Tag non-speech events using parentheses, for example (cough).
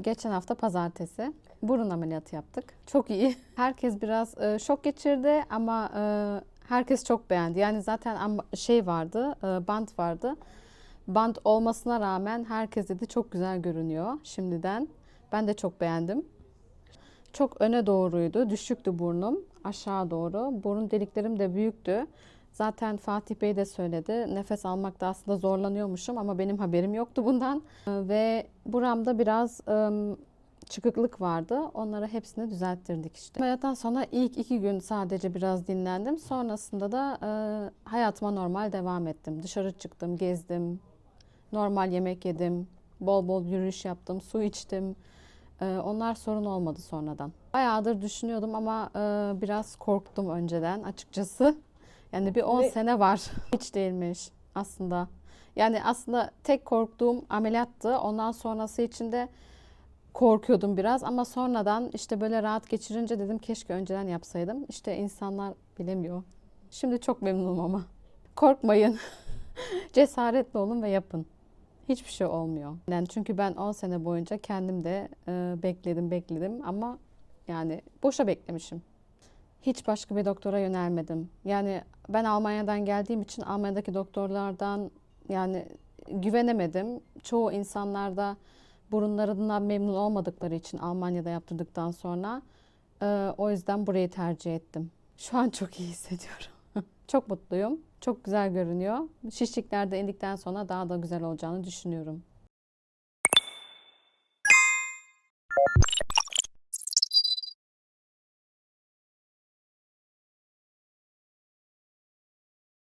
Geçen hafta pazartesi burun ameliyatı yaptık. Çok iyi. (laughs) Herkes biraz e, şok geçirdi ama e, herkes çok beğendi. Yani zaten şey vardı, e, bant vardı. Bant olmasına rağmen herkes dedi çok güzel görünüyor şimdiden. Ben de çok beğendim. Çok öne doğruydu. Düşüktü burnum. Aşağı doğru. Burun deliklerim de büyüktü. Zaten Fatih Bey de söyledi. Nefes almakta aslında zorlanıyormuşum ama benim haberim yoktu bundan. Ee, Ve buramda biraz çıkıklık vardı. Onları hepsini düzelttirdik işte. Ameliyattan sonra ilk iki gün sadece biraz dinlendim. Sonrasında da e, hayatıma normal devam ettim. Dışarı çıktım, gezdim. Normal yemek yedim. Bol bol yürüyüş yaptım, su içtim. Ee, Onlar sorun olmadı sonradan. Bayağıdır düşünüyordum ama e, biraz korktum önceden açıkçası. Yani bir 10 Ve- sene var. (laughs) Hiç değilmiş aslında. Yani aslında tek korktuğum ameliyattı. Ondan sonrası için de korkuyordum biraz ama sonradan işte böyle rahat geçirince dedim keşke önceden yapsaydım. İşte insanlar bilemiyor. Şimdi çok memnunum ama. Korkmayın. (laughs) Cesaretli olun ve yapın. Hiçbir şey olmuyor. Yani çünkü ben 10 sene boyunca kendim de e, bekledim bekledim ama yani boşa beklemişim. Hiç başka bir doktora yönelmedim. Yani ben Almanya'dan geldiğim için Almanya'daki doktorlardan yani güvenemedim. Çoğu insanlar da burunlarından memnun olmadıkları için Almanya'da yaptırdıktan sonra e, o yüzden burayı tercih ettim. Şu an çok iyi hissediyorum. (laughs) çok mutluyum. Çok güzel görünüyor. Şişlikler de indikten sonra daha da güzel olacağını düşünüyorum.